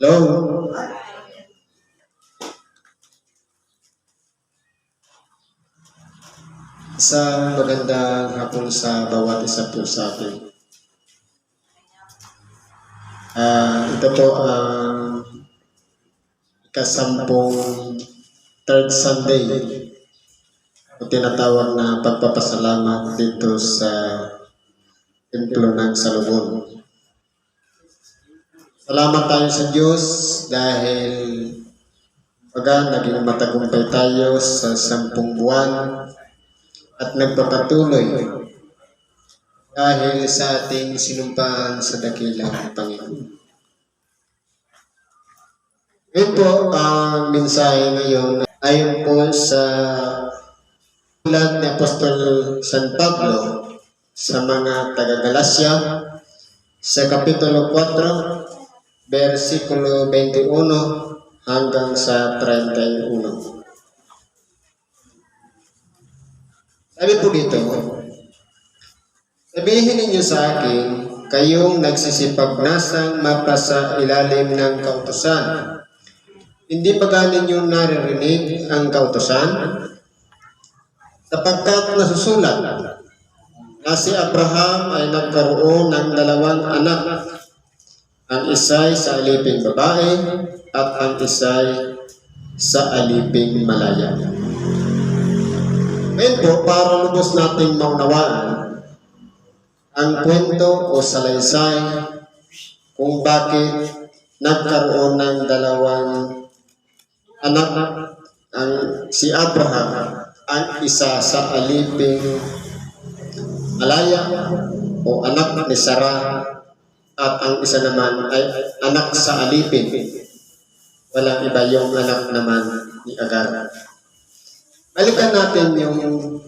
Hello? Isang magandang hapon sa bawat isa po sa atin. Ah, ito po ang ikasampung third Sunday o tinatawag na pagpapasalamat dito sa Templo ng Salomon. Salamat tayo sa Diyos dahil Baga, naging matagumpay tayo sa sampung buwan at nagpapatuloy dahil sa ating sinumpaan sa dakilang Panginoon. Ngayon po, ang mensahe ngayon ayon po sa ulat ni Apostol San Pablo sa mga taga-Galasya sa Kapitulo 4, versikulo 21 hanggang sa 31. Sabi po dito, Sabihin ninyo sa akin, kayong nagsisipagnasang mapasa ilalim ng kautosan. Hindi ba ganin ninyo naririnig ang kautosan? Sapagkat nasusulat na si Abraham ay nagkaroon ng dalawang anak. Ang isa'y sa aliping babae at ang isa'y sa aliping malaya. Ngayon po, para lubos nating maunawaan ang kwento o salaysay kung bakit nagkaroon ng dalawang anak ang si Abraham ang isa sa aliping malaya o anak ni Sarah at ang isa naman ay anak sa alipin. Walang iba yung anak naman ni Agar. Balikan natin yung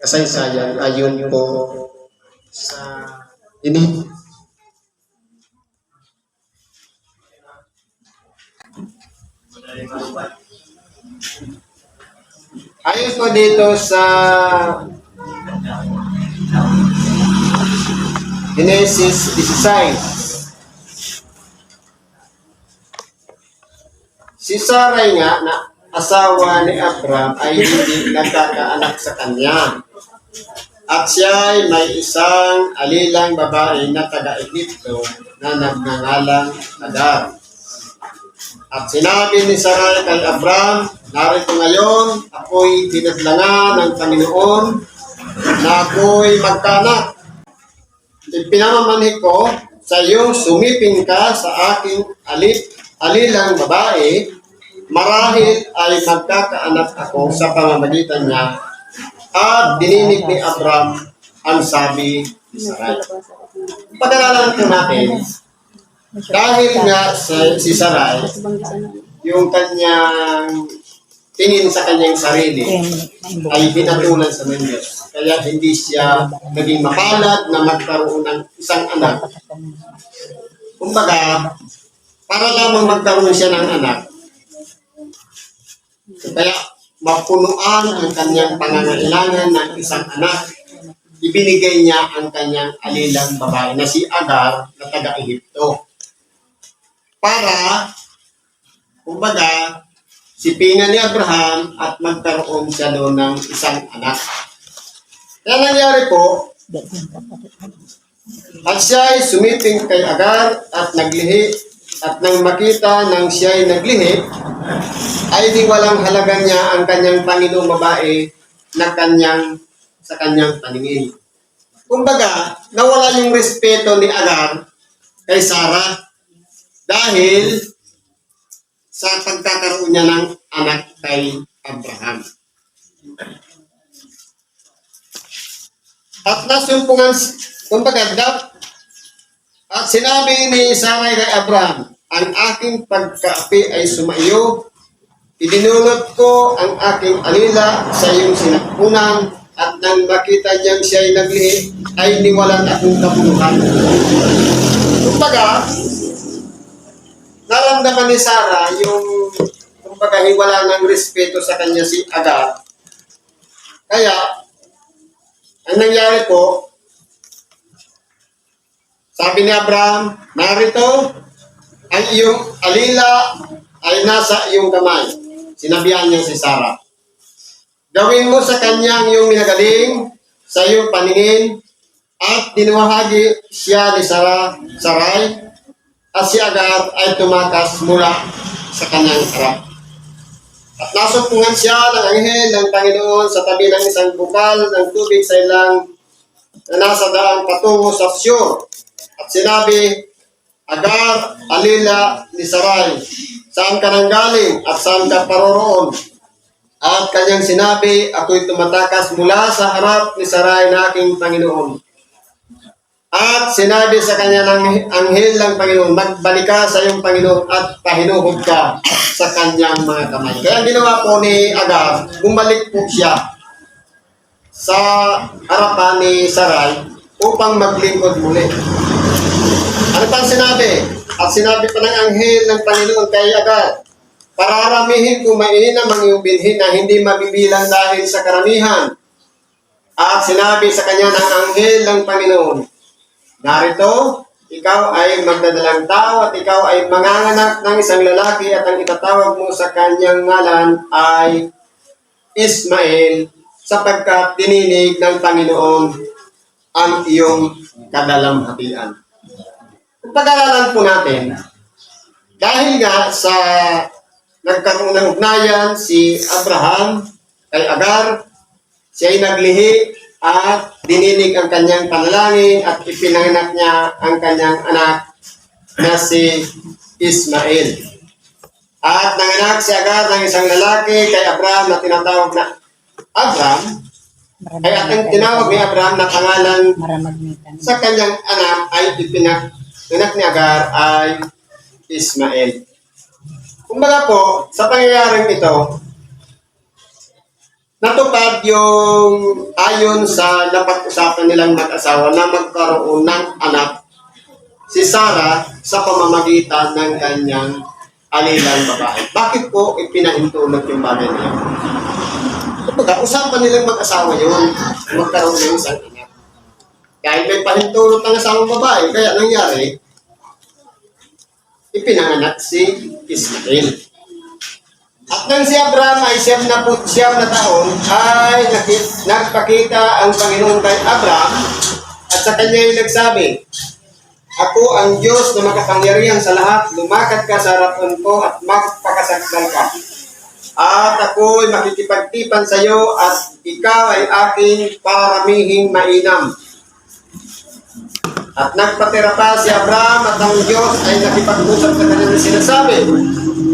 kasaysayan ayon po sa ini Ayon po dito sa Genesis 16. Si Sarai nga na asawa ni Abraham ay hindi nagkakaanak sa kanya. At siya ay may isang alilang babae na taga-Egipto na nagngangalang Agar. At sinabi ni Sarai kay Abraham, narito ngayon, ako'y dinadlangan ng Panginoon na ako'y magkanak ipinamamanhi ko sa iyong sumiping ka sa aking alip, alilang babae, marahil ay magkakaanak ako sa pamamagitan niya. At dininig ni Abram ang sabi ni Sarai. Pag-aralan ito natin, dahil nga sa, si Sarai, yung kanyang tingin sa kanyang sarili ay binatulan sa Diyos. Kaya hindi siya naging mapalad na magkaroon ng isang anak. Kumbaga, para lamang magkaroon siya ng anak, kaya mapunuan ang kanyang pangangailangan ng isang anak, ibinigay niya ang kanyang alilang babae na si Agar na taga-Ehipto. Para, kumbaga, sipingan ni Abraham at magkaroon siya doon ng isang anak. Kaya nangyari po, at siya ay sumiping kay Agar at naglihi at nang makita nang siya ay naglihi, ay di walang halaga niya ang kanyang Panginoong babae na kanyang sa kanyang paningin. Kumbaga, nawala yung respeto ni Agar kay Sarah dahil sa pagkakaroon niya ng anak kay Abraham. At nasumpungan, kumbaga, dap, at sinabi ni Sarai kay Abraham, ang aking pagkaapi ay sumaiyo, idinulot ko ang aking alila sa iyong sinapunan, at nang makita niyang siya ay naglihi, ay niwalan akong kapuluhan. Kumbaga, naramdaman ni Sarah yung kumbaga hiwala ng respeto sa kanya si Agar. Kaya, ang nangyari po, sabi ni Abraham, narito ang iyong alila ay nasa iyong kamay. Sinabihan niya si Sarah. Gawin mo sa kanyang iyong minagaling sa iyong paningin at dinuwahagi siya ni Sarah, Sarai at si Agar ay tumakas mula sa kanyang harap. At nasumpungan siya ng anghel ng Panginoon sa tabi ng isang bukal ng tubig sa ilang na nasa daan patungo sa Syur. At sinabi, Agar, alila ni Sarai, saan ka nang galing at saan ka paroroon? At kanyang sinabi, ako'y tumatakas mula sa harap ni Sarai na aking Panginoon. At sinabi sa kanya ng anghel ng Panginoon, magbalik ka sa iyong Panginoon at pahinuhod ka sa kanyang mga kamay. Kaya ginawa po ni Agar, bumalik po siya sa harapan ni Sarai upang maglingkod muli. Ano pang sinabi? At sinabi pa ng anghel ng Panginoon kay Agar, Pararamihin ko mainam ang iyong binhin na hindi mabibilang dahil sa karamihan. At sinabi sa kanya ng anghel ng Panginoon, Narito, ikaw ay magdadalang tao at ikaw ay manganganak ng isang lalaki at ang itatawag mo sa kanyang ngalan ay Ismael sapagkat dininig ng Panginoon ang iyong kadalamhatian. Pag-aralan po natin, dahil nga sa nagkaroon ng ugnayan si Abraham kay Agar, siya ay naglihi at dininig ang kanyang panalangin at ipinanganak niya ang kanyang anak na si Ismael. At nanganak si Agar ng isang lalaki kay Abraham na tinatawag na Abraham. Kaya at ang tinawag ni Abraham na pangalan sa kanyang anak ay ipinak anak ni Agar ay Ismael. Kumbaga po, sa pangyayaring ito, natupad yung ayon sa napag-usapan nilang mag-asawa na magkaroon ng anak si Sarah sa pamamagitan ng kanyang alilang babae. Bakit po ipinahintulot yung bagay yun? Kumbaga, usapan nilang mag-asawa yun, magkaroon ng isang anak. Dahil may pahintulot ng asawang babae, kaya nangyari, ipinanganak si Ismael. At nang si Abraham ay siyam na, siyam na taon, ay nagpakita ang Panginoon kay Abraham at sa kanya ay nagsabi, Ako ang Diyos na makapangyarihan sa lahat, lumakad ka sa harapan ko at magpakasakdal ka. At ako'y makikipagtipan sa iyo at ikaw ay aking paramihing mainam. At nagpatira pa si Abraham at ang Diyos ay nakipag-usap sa kanya na sinasabi,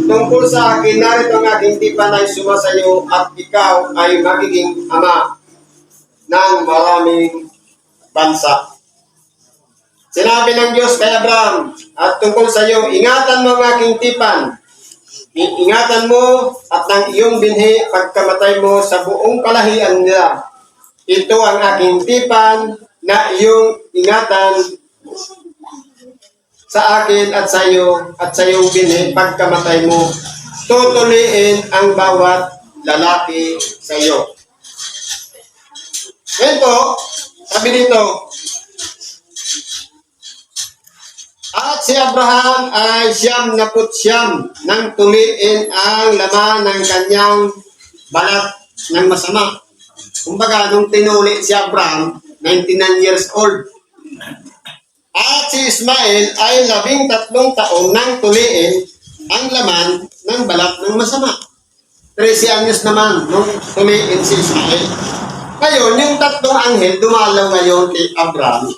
Tungkol sa akin, narito ang aking tipan ay sumasayo at ikaw ay magiging ama ng maraming bansa. Sinabi ng Diyos kay Abraham at tungkol sa iyo, ingatan mo ang aking tipan. Iingatan mo at ng iyong binhi pagkamatay mo sa buong kalahian nila. Ito ang aking tipan na iyong ingatan sa akin at sa iyo at sa iyong binhi pagkamatay mo. Tutuliin ang bawat lalaki sa iyo. Ngayon po, sabi dito, at si Abraham ay siyam na siyam nang tumiin ang laman ng kanyang balat ng masama. Kumbaga, nung tinuli si Abraham, 99 years old. At si Ismael ay labing tatlong taong nang tuliin ang laman ng balat ng masama. 13 anyos naman nung tuliin si Ismael. Ngayon, yung tatlong anghel dumalaw ngayon kay Abraham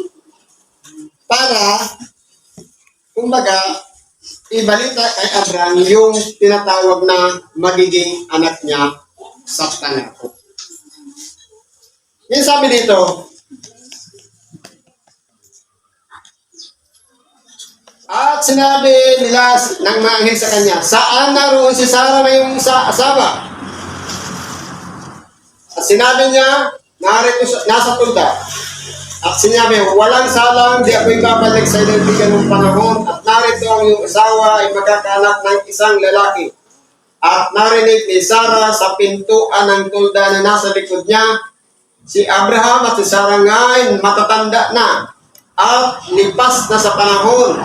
para, kumbaga, ibalita kay Abraham yung tinatawag na magiging anak niya sa pangako. Yung sabi dito, At sinabi nila ng mga anghel sa kanya, saan naroon si Sarah na yung isa asawa? At sinabi niya, narito sa- nasa tulda. At sinabi, walang salang, di ako'y babalik sa ilang ng panahon. At narito ang iyong asawa ay magkakanak ng isang lalaki. At narinig ni Sarah sa pintuan ng tulda na nasa likod niya, si Abraham at si Sarah nga matatanda na at lipas na sa panahon.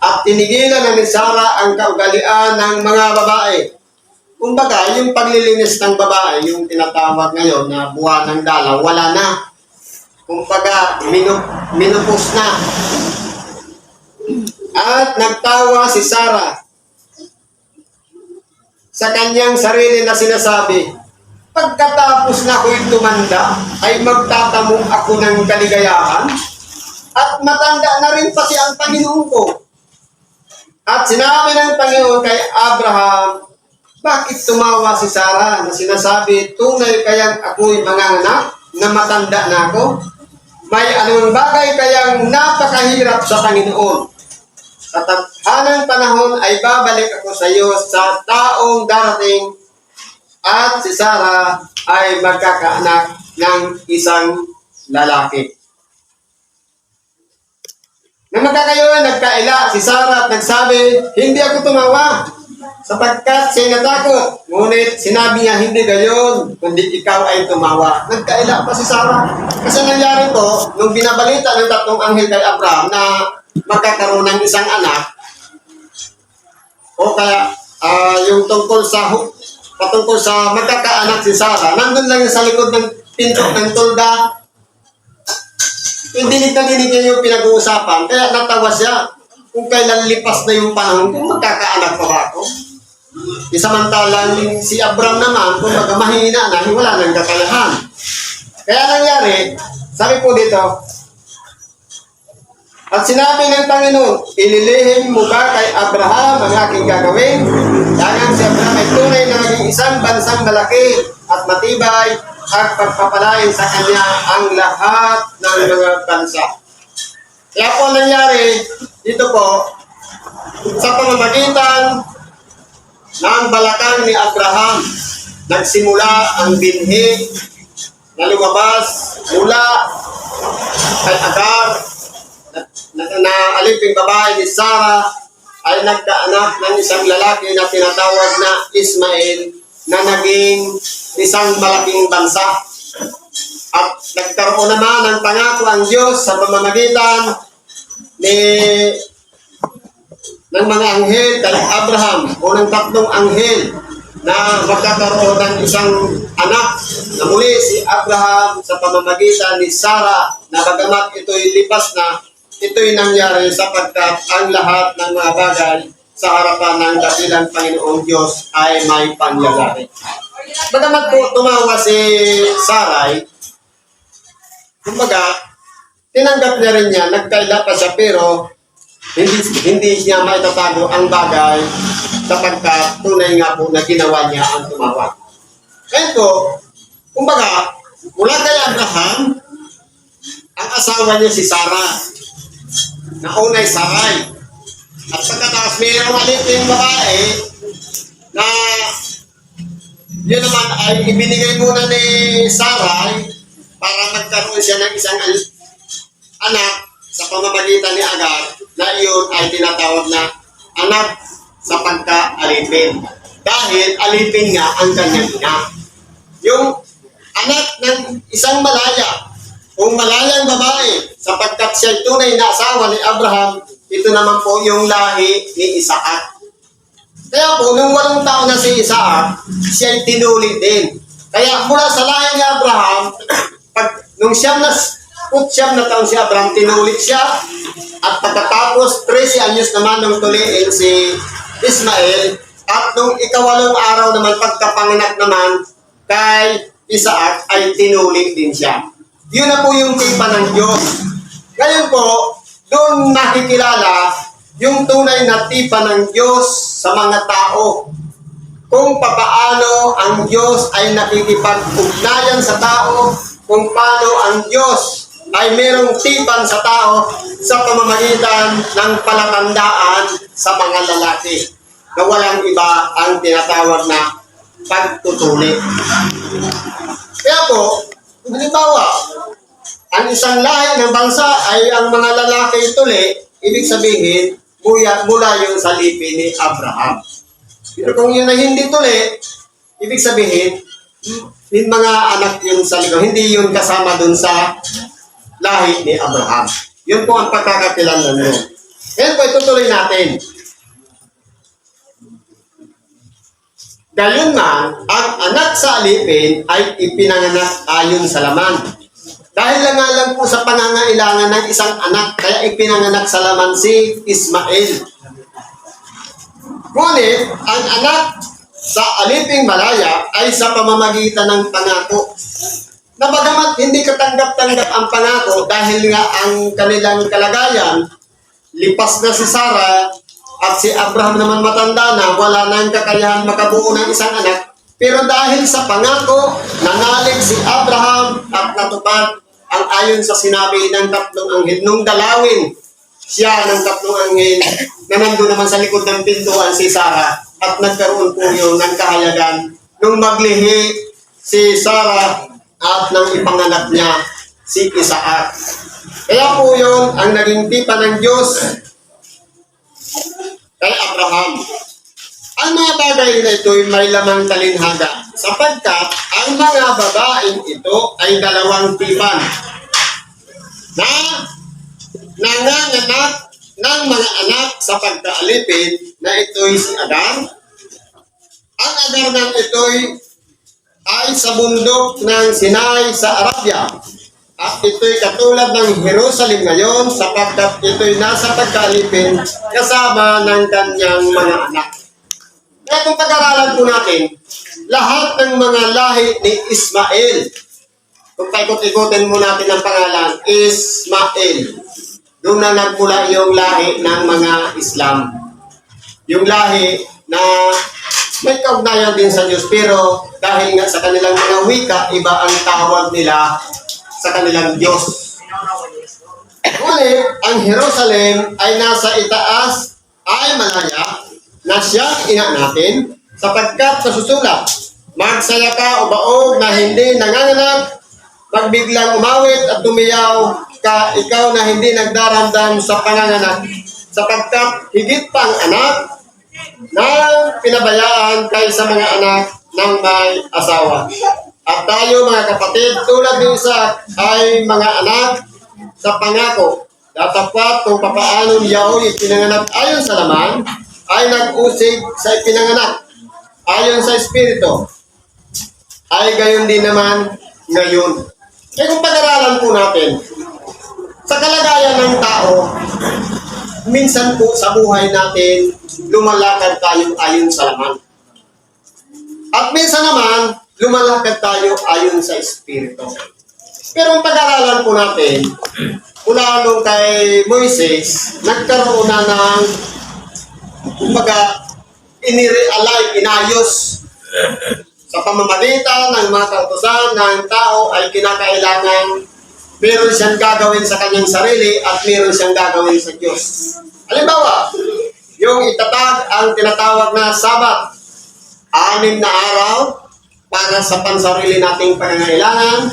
At tinigilan na ni Sarah ang kaugalian ng mga babae. Kumbaga, yung paglilinis ng babae, yung tinatawag ngayon na buwan ng dalaw, wala na. Kumbaga, minu minupos na. At nagtawa si Sarah sa kanyang sarili na sinasabi, Pagkatapos na ako'y tumanda, ay magtatamong ako ng kaligayahan, at matanda na rin pati ang Panginoon ko. At sinabi ng Panginoon kay Abraham, bakit tumawa si Sarah na sinasabi, tunay kayang ako'y manganganak na matanda na ako? May anumang bagay kayang napakahirap sa Panginoon. Sa tadhanang panahon ay babalik ako sa iyo sa taong darating at si Sarah ay magkakaanak ng isang lalaki. Nang magkakayoon, nagkaila si Sarah at nagsabi, Hindi ako tumawa, sapagkat siya natakot. Ngunit sinabi niya, hindi gayon, kundi ikaw ay tumawa. Nagkaila pa si Sarah. Kasi nangyari to, nung binabalita ng tatlong anghel kay Abraham na magkakaroon ng isang anak, o kaya ah, yung tungkol sa patungkol sa magkakaanak si Sarah, nandun lang sa likod ng pinto ng tulda. Hindi na dinig yung pinag-uusapan, kaya natawa siya. Kung kailan lipas na yung panahon, kung magkakaanak pa ba ako? Isamantalang si Abraham naman, kung baga mahina na, wala nang kakayahan. Kaya nangyari, sabi po dito, at sinabi ng Panginoon, ililihim mo ba kay Abraham ang aking gagawin? Dagang si Abraham ay tunay na maging isang bansang malaki at matibay at pagpapalain sa kanya ang lahat ng mga bansa. Kaya po nangyari dito po, sa pamamagitan ng balakang ni Abraham, nagsimula ang binhi na lumabas mula kay Agar na, na, na aliping babae ni Sarah ay nagkaanak ng isang lalaki na tinatawag na Ismael na naging isang malaking bansa. At nagkaroon naman ng pangako ang Diyos sa pamamagitan ni ng mga anghel kay Abraham o ng tatlong anghel na magkakaroon ng isang anak na muli si Abraham sa pamamagitan ni Sarah na bagamat ito'y lipas na ito'y nangyari sapagkat ang lahat ng mga bagay sa harapan ng dakilang Panginoong Diyos ay may pangyayari. Bagamat po tumawa si Sarai, kumbaga, tinanggap niya rin niya, nagkaila pa siya pero hindi hindi niya maitatago ang bagay sapagkat tunay nga po na ginawa niya ang tumawa. Kaya po, kumbaga, mula kay Abraham, ang asawa niya si Sarah, na unay Saray. At pagkatapos mayroong alipin babae na yun naman ay ibinigay muna ni Saray para magkaroon siya ng isang anak sa pamamagitan ni Agar na iyon ay tinatawag na anak sa pagka-alipin. Dahil alipin nga ang kanyang ina. Yung anak ng isang malaya o malayang babae sapagkat siya ay tunay na asawa ni Abraham, ito naman po yung lahi ni Isaac. Kaya po, nung walong taon na si Isaac, siya ay din. Kaya mula sa lahi ni Abraham, pag, nung siyam na, siyam na taon si Abraham, tinulit siya. At pagkatapos, 13 anyos naman nung tuliin si Ismael. At nung ikawalong araw naman, pagkapanganak naman kay Isaac, ay tinuli din siya. Yun na po yung tipa ng Diyos. Ngayon po, doon nakikilala yung tunay na tipa ng Diyos sa mga tao. Kung papaano ang Diyos ay nakikipag-ugnayan sa tao, kung paano ang Diyos ay merong tipan sa tao sa pamamagitan ng palatandaan sa mga lalaki na walang iba ang tinatawag na pagtutuli. Kaya po, halimbawa, ang isang lahi ng bansa ay ang mga lalaki tuli, ibig sabihin, mula, mula yung sa lipi ni Abraham. Pero kung yun ay hindi tuli, ibig sabihin, yung mga anak yun sa ligaw, hindi yun kasama dun sa lahi ni Abraham. Yun po ang pagkakakilala nyo. Ngayon po, itutuloy natin. Gayon man, ang anak sa alipin ay ipinanganak ayon sa laman. Dahil lang nga lang po sa pangangailangan ng isang anak, kaya ipinanganak sa laman si Ismael. Ngunit, ang anak sa aliping malaya ay sa pamamagitan ng pangako. Na hindi katanggap-tanggap ang pangako dahil nga ang kanilang kalagayan, lipas na si Sarah at si Abraham naman matanda na wala nang kakayahan makabuo ng isang anak. Pero dahil sa pangako, nanalig si Abraham at natupad ang ayon sa sinabi ng tatlong anghel nung dalawin siya ng tatlong anghel na nandun naman sa likod ng pintuan si Sarah at nagkaroon po yun ng kahayagan nung maglihi si Sarah at nang ipanganak niya si Isaac. Kaya po yun ang naging tipa ng Diyos kay Abraham. Ang mga bagay na ito ay may lamang talinhaga sapagkat ang mga babaeng ito ay dalawang tipan na nanganganak ng mga anak sa pagkaalipin na ito'y si Agar. Ang Agar ng ito'y ay sa bundok ng Sinai sa Arabia. At ito'y katulad ng Jerusalem ngayon sapagkat ito'y nasa pagkalipin kasama ng kanyang mga anak. Kaya kung pag-aralan po natin, lahat ng mga lahi ni Ismael, kung paikot-ikotin mo natin ang pangalan, Ismael. Doon na nagmula yung lahi ng mga Islam. Yung lahi na may kaugnayan din sa Diyos, pero dahil nga sa kanilang mga wika, iba ang tawag nila sa kanilang Diyos. Ngunit, ang Jerusalem ay nasa itaas ay malaya na siyang ina natin sapagkat nasusulat, magsaya ka o baog na hindi nanganganak, magbiglang umawit at tumiyaw ka ikaw na hindi nagdaramdam sa panganganak sapagkat higit pang anak na pinabayaan kaysa mga anak ng may asawa. At tayo mga kapatid, tulad ni Isaac, ay mga anak sa pangako. Datapat kung papaano niyaoy ipinanganak ayon sa laman, ay nag-usig sa ipinanganak ayon sa Espiritu. Ay gayon din naman ngayon. Kaya kung pag-aralan po natin, sa kalagayan ng tao, minsan po sa buhay natin, lumalakad tayo ayon sa laman. At minsan naman, lumalakad tayo ayon sa Espiritu. Pero ang pag-aralan po natin, mula nung kay Moises, nagkaroon na ng, kumbaga, inirealize, inayos sa pamamagitan ng mga kautosan ng tao ay kinakailangan meron siyang gagawin sa kanyang sarili at meron siyang gagawin sa Diyos. Halimbawa, yung itatag ang tinatawag na Sabat, anim na araw para sa pansarili nating pangangailangan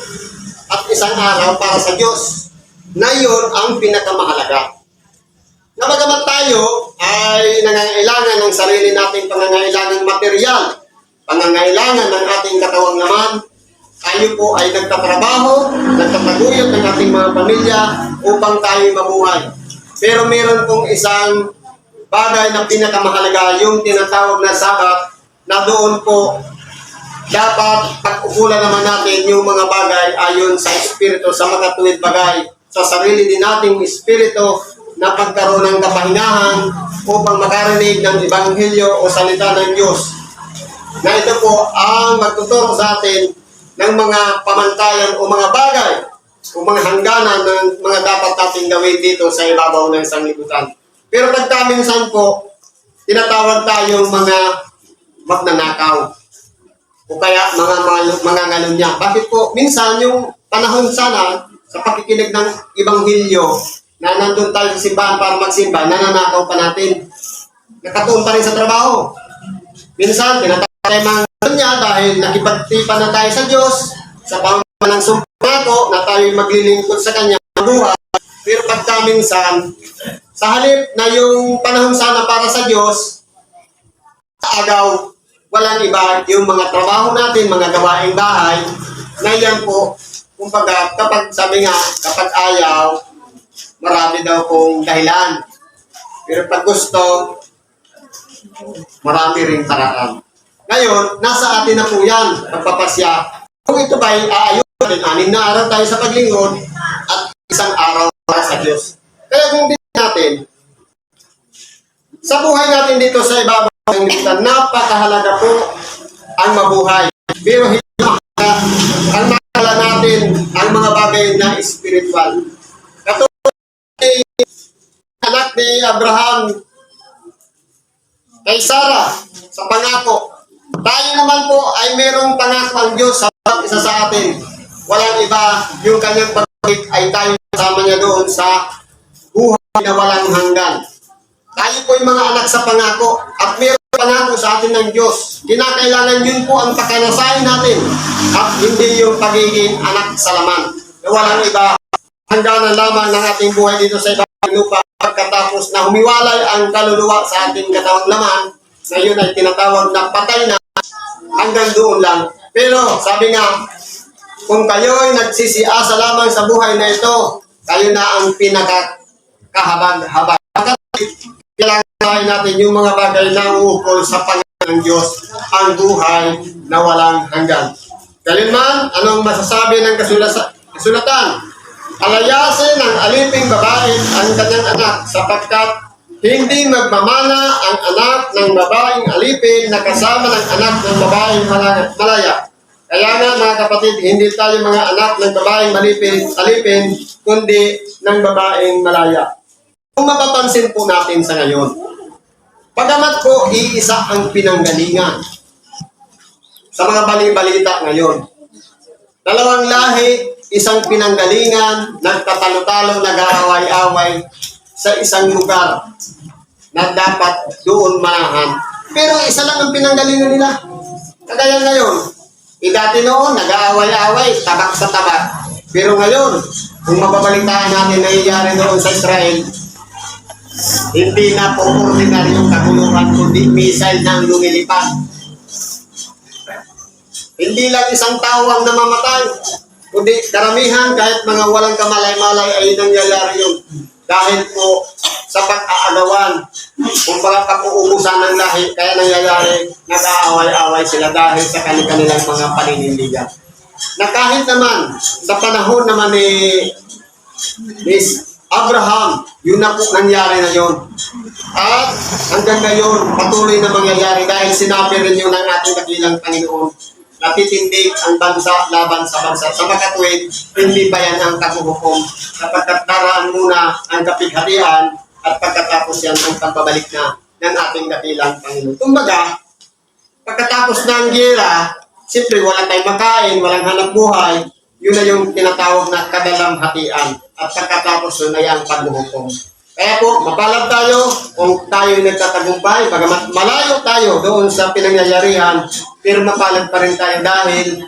at isang araw para sa Diyos. Na yun ang pinakamahalaga. Na bagamat tayo ay nangangailangan ng sarili nating pangangailangan material, pangangailangan ng ating katawang naman, tayo po ay nagtatrabaho, nagtataguyod ng ating mga pamilya upang tayo mabuhay. Pero meron pong isang bagay na pinakamahalaga, yung tinatawag na sabat, na doon po dapat pag-ukulan naman natin yung mga bagay ayon sa Espiritu, sa makatuwid bagay, sa sarili din nating Espiritu na pagkaroon ng kapahingahan upang makarinig ng Ebanghelyo o salita ng Diyos. Na ito po ang magtuturo sa atin ng mga pamantayan o mga bagay o mga hangganan ng mga dapat nating gawin dito sa ibabaw ng sanglibutan. Pero pagkaminsan po, tinatawag tayong mga magnanakaw o kaya mga mga, mga ngalunya. Bakit po? Minsan yung panahon sana sa pakikinig ng Ibanghilyo na nandun tayo sa simbahan para magsimba, nananakaw pa natin. Nakatuon pa rin sa trabaho. Minsan, tayo mga ngalunya dahil nakipagtipan na tayo sa Diyos sa pamaman ng sumpako na tayo maglilingkod sa Kanya buhay. Pero pagkaminsan, sa halip na yung panahon sana para sa Diyos, sa agaw, walang iba yung mga trabaho natin, mga gawaing bahay, na yan po, kumbaga, kapag sabi nga, kapag ayaw, marami daw pong dahilan. Pero pag gusto, marami ring paraan. Ngayon, nasa atin na po yan, pagpapasya. Kung ito ba ay aayos natin, anin na araw tayo sa paglingkod at isang araw para sa Diyos. Kaya kung din natin, sa buhay natin dito sa ibabaw ng lipunan, napakahalaga po ang mabuhay. Pero hindi ang mahalaga natin ang mga bagay na spiritual. Katulad ni anak ni Abraham kay Sarah sa pangako. Tayo naman po ay merong pangako ang Diyos sa isa sa atin. Walang iba, yung kanyang pagbalik ay tayo kasama niya doon sa buhay na walang hanggan. Tayo po yung mga anak sa pangako at mayroong pangako sa atin ng Diyos. Kinakailangan yun po ang pakanasahin natin at hindi yung pagiging anak sa laman. Walang iba, hangganan lamang ng ating buhay dito sa ibang lupa pagkatapos na humiwalay ang kaluluwa sa ating katawang laman na yun ay tinatawag na patay na hanggang doon lang. Pero sabi nga, kung kayo'y nagsisiasa lamang sa buhay na ito, kayo na ang pinakakahabag-habag. Kailangan natin yung mga bagay na uukol sa Panginoon ng Diyos, ang buhay na walang hanggan. Kailanman, anong masasabi ng kasulatan? Alayasin ng aliping babae ang kanyang anak sapagkat hindi magmamana ang anak ng babaeng alipin na kasama ng anak ng babaeng malaya. Kaya nga mga kapatid, hindi tayo mga anak ng babaeng malipin, alipin, kundi ng babaeng malaya. Kung mapapansin po natin sa ngayon, pagamat po iisa ang pinanggalingan sa mga bali-balita ngayon. Dalawang lahi, isang pinanggalingan, nagtatalo-talo, nag-aaway-away sa isang lugar na dapat doon manahan. Pero isa lang ang pinanggalingan nila. Kagaya ngayon, eh dati noon, nag-aaway-away, tabak sa tabak. Pero ngayon, kung mababalitaan natin nangyayari noon sa Israel, hindi na po ordinaryong kaguluhan, kundi missile ang lumilipad. Hindi lang isang tao ang namamatay, kundi karamihan kahit mga walang kamalay-malay ay nangyayari yun. Dahil po sa pag-aagawan, kung baga pag-uubusan ng lahi, kaya nangyayari, nag-aaway-away sila dahil sa kanilang mga paninindigan. Na kahit naman, sa panahon naman ni Miss Abraham, yun na po nangyari na yun. At hanggang ngayon, patuloy na mangyayari dahil sinabi rin yun ng ating dakilang Panginoon na titindig ang bansa laban sa bansa. Sa makatwid, hindi ba yan ang kaguhukom? Sapagkat daraan muna ang kapighatian at pagkatapos yan ang pagbabalik na ng ating dakilang Panginoon. Kumbaga, pagkatapos ng gira, siyempre wala tayong makain, walang hanap buhay, yun na yung tinatawag na kadalamhatian. At pagkatapos nun ay ang pagbuhukom. Kaya po, mapalad tayo kung tayo nagtatagumpay, bagamat malayo tayo doon sa pinangyayarihan, pero mapalad pa rin tayo dahil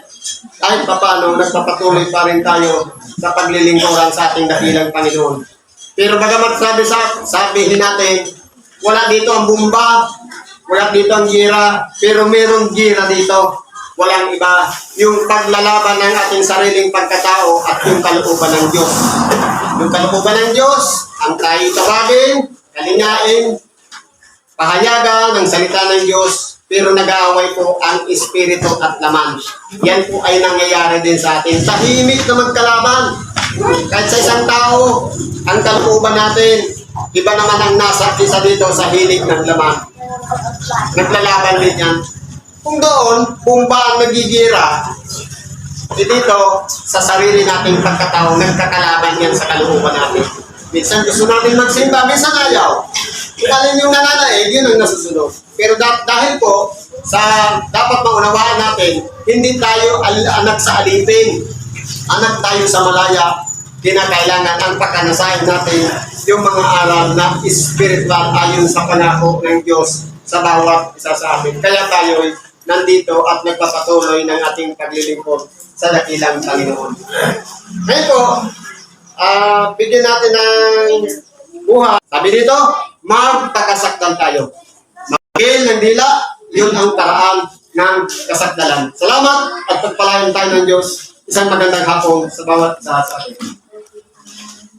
kahit papano, nagpapatuloy pa rin tayo sa paglilingkuran sa ating dakilang Panginoon. Pero bagamat sabi sa, sabihin natin, wala dito ang bumba, wala dito ang gira, pero merong gira dito. Walang iba. Yung paglalaban ng ating sariling pagkatao at yung kalooban ng Diyos. Yung kalooban ng Diyos, ang tayo tawagin, kalingain, pahayagan ng salita ng Diyos, pero nag-aaway po ang espiritu at laman. Yan po ay nangyayari din sa atin. Tahimik na magkalaban. Kahit sa isang tao, ang kalooban natin, iba naman ang nasa isa dito sa hilig ng laman. Naglalaban din yan. Kung doon, kung ba ang nagigira, eh dito, sa sarili nating pagkatao, nagkakalaban yan sa kalooban natin. Minsan gusto natin magsimba, minsan ayaw. Alin yung nananaig, yun ang nasusunod. Pero da- dahil po, sa dapat maunawaan natin, hindi tayo al- anak sa alipin. Anak tayo sa malaya. Kinakailangan ang pagkanasahin natin yung mga aral na spiritual ayon sa panako ng Diyos sa bawat isa sa atin. Kaya tayo nandito at nagpapatuloy ng ating paglilingkod sa dakilang Panginoon. Ngayon po, ah bigyan natin ng buhay. Sabi dito, magpakasaktan tayo. Magil ng dila, yun ang paraan ng kasakdalan. Salamat at pagpalayan tayo ng Diyos. Isang magandang hapon sa bawat sa atin.